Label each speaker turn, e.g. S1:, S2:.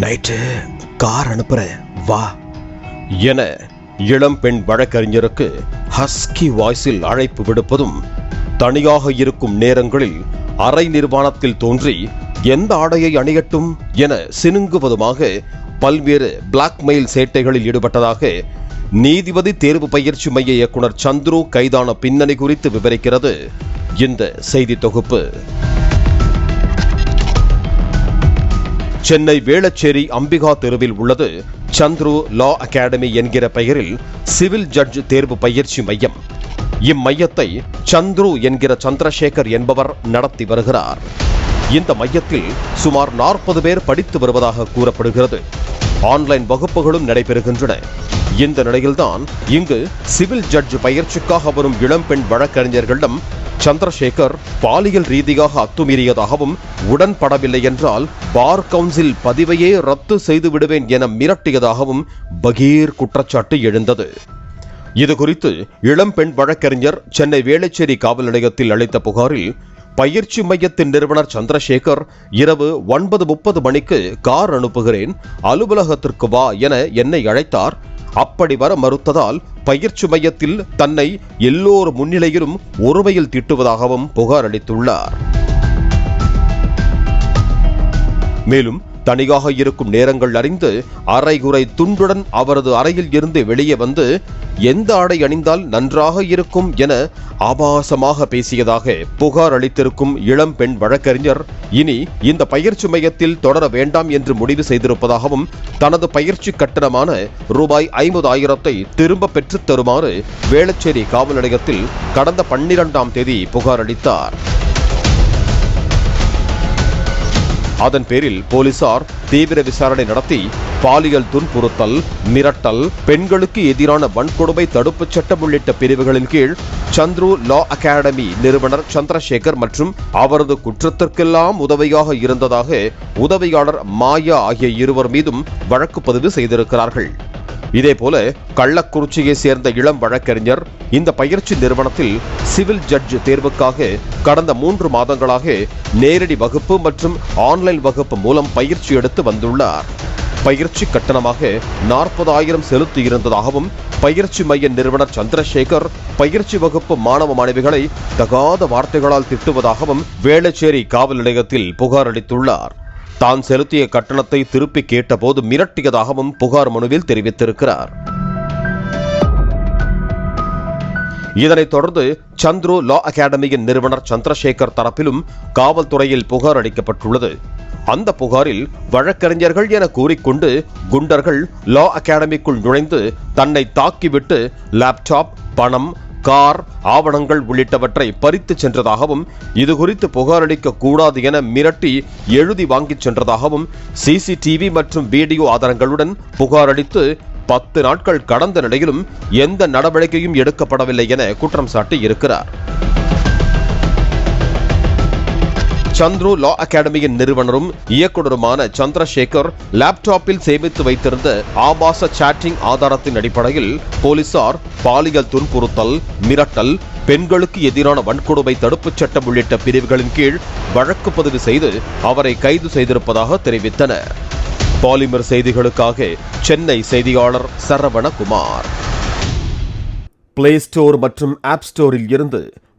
S1: Night car அனுப்புறேன். வா. என இளம் பெண் வழக்கறிஞருக்கு ஹஸ்கி வாய்ஸில் அழைப்பு விடுப்பதும் தனியாக இருக்கும் நேரங்களில் அரை நிர்வாணத்தில் தோன்றி எந்த ஆடையை அணியட்டும் என சினுங்குவதுமாக பல்வேறு பிளாக்மெயில் சேட்டைகளில் ஈடுபட்டதாக நீதிபதி தேர்வு பயிற்சி மைய இயக்குனர் சந்துரு கைதான பின்னணி குறித்து விவரிக்கிறது இந்த செய்தி தொகுப்பு. சென்னை வேளச்சேரி அம்பிகா தெருவில் உள்ளது சந்துரு லா அகாடமி என்கிற பெயரில் சிவில் ஜட்ஜ் தேர்வு பயிற்சி மையம். இம்மையத்தை சந்துரு என்கிற சந்திரசேகர் என்பவர் நடத்தி வருகிறார். இந்த மையத்தில் சுமார் நாற்பது பேர் படித்து வருவதாக கூறப்படுகிறது. ஆன்லைன் வகுப்புகளும் நடைபெறுகின்றன. இந்த நிலையில்தான் இங்கு சிவில் ஜட்ஜ் பயிற்சிக்காக வரும் இளம்பெண் வழக்கறிஞர்களிடம் சந்திரசேகர் பாலியல் ரீதியாக அத்துமீறியதாகவும் உடன்படவில்லை என்றால் பார் கவுன்சில் பதிவையே ரத்து செய்து விடுவேன் என மிரட்டியதாகவும் பகீர் குற்றச்சாட்டு எழுந்தது. இதுகுறித்து இளம் இளம்பெண் வழக்கறிஞர் சென்னை வேளச்சேரி காவல் நிலையத்தில் அளித்த புகாரில் பயிற்சி மையத்தின் நிறுவனர் சந்திரசேகர் இரவு ஒன்பது முப்பது மணிக்கு கார் அனுப்புகிறேன் அலுவலகத்திற்கு வா என என்னை அழைத்தார். அப்படி வர மறுத்ததால் பயிற்சி மையத்தில் தன்னை எல்லோர் முன்னிலையிலும் ஒருமையில் திட்டுவதாகவும் புகார் அளித்துள்ளார். மேலும் தனியாக இருக்கும் நேரங்கள் அறிந்து அரைகுறை துண்டுடன் அவரது அறையில் இருந்து வெளியே வந்து எந்த ஆடை அணிந்தால் நன்றாக இருக்கும்? என ஆபாசமாக பேசியதாக புகார் அளித்திருக்கும் இளம் பெண் வழக்கறிஞர் இனி இந்த பயிற்சி மையத்தில் தொடர வேண்டாம் என்று முடிவு செய்திருப்பதாகவும் தனது பயிற்சி கட்டணமான ரூபாய் ஐம்பதாயிரத்தை திரும்ப பெற்றுத் தருமாறு வேளச்சேரி காவல் நிலையத்தில் கடந்த பன்னிரண்டாம் தேதி புகார் அளித்தார். அதன் பேரில் போலீசார் தீவிர விசாரணை நடத்தி பாலியல் துன்புறுத்தல் மிரட்டல் பெண்களுக்கு எதிரான வன்கொடுமை தடுப்புச் சட்டம் உள்ளிட்ட பிரிவுகளின் கீழ் சந்துரு லா அகாடமி நிறுவனர் சந்திரசேகர் மற்றும் அவரது குற்றத்திற்கெல்லாம் உதவியாக இருந்ததாக உதவியாளர் மாயா ஆகிய இருவர் மீதும் வழக்கு பதிவு செய்திருக்கிறார்கள். இதேபோல கள்ளக்குறிச்சியை சேர்ந்த இளம் வழக்கறிஞர் இந்த பயிற்சி நிறுவனத்தில் சிவில் ஜட்ஜ் தேர்வுக்காக கடந்த மூன்று மாதங்களாக நேரடி வகுப்பு மற்றும் ஆன்லைன் வகுப்பு மூலம் பயிற்சி எடுத்து வந்துள்ளார். பயிற்சி கட்டணமாக நாற்பதாயிரம் செலுத்தியிருந்ததாகவும் பயிற்சி மைய நிறுவனர் சந்திரசேகர் பயிற்சி வகுப்பு மாணவ மாணவிகளை தகாத வார்த்தைகளால் திட்டுவதாகவும் வேளச்சேரி காவல் நிலையத்தில் புகார் அளித்துள்ளார். தான் செலுத்திய கட்டணத்தை திருப்பி கேட்டபோது மிரட்டியதாகவும் புகார் மனுவில் தெரிவித்திருக்கிறார். இதனைத் தொடர்ந்து சந்துரு லா அகாடமியின் நிறுவனர் சந்திரசேகர் தரப்பிலும் காவல்துறையில் புகார் அளிக்கப்பட்டுள்ளது. அந்த புகாரில் வழக்கறிஞர்கள் என கூறிக்கொண்டு குண்டர்கள் லா அகாடமிக்குள் நுழைந்து தன்னை தாக்கிவிட்டு லேப்டாப் பணம் கார் ஆவணங்கள் உள்ளிட்டவற்றை பறித்து சென்றதாகவும் இது குறித்து புகாரளிக்க கூடாது என மிரட்டி எழுதி வாங்கிச் சென்றதாகவும் சிசிடிவி மற்றும் வீடியோ ஆதாரங்களுடன் புகாரளித்து பத்து நாட்கள் கடந்த நிலையிலும் எந்த நடவடிக்கையும் எடுக்கப்படவில்லை என குற்றம் சாட்டி இருக்கிறார் சந்துரு லா அகாடமியின் நிறுவனரும் இயக்குனருமான சந்திரசேகர் லேப்டாப்பில் சேமித்து வைத்திருந்த ஆபாச சாட்டிங் ஆதாரத்தின் அடிப்படையில் போலீசார் பாலியல் துன்புறுத்தல் மிரட்டல் பெண்களுக்கு எதிரான வன்கொடுமை தடுப்புச் சட்டம் உள்ளிட்ட பிரிவுகளின் கீழ் வழக்கு பதிவு செய்து அவரை கைது செய்திருப்பதாக தெரிவித்தனர். பாலிமர் செய்திகளுக்காக சென்னை செய்தியாளர் சரவணகுமார். பிளே ஸ்டோர் மற்றும் ஆப் ஸ்டோரில் இருந்து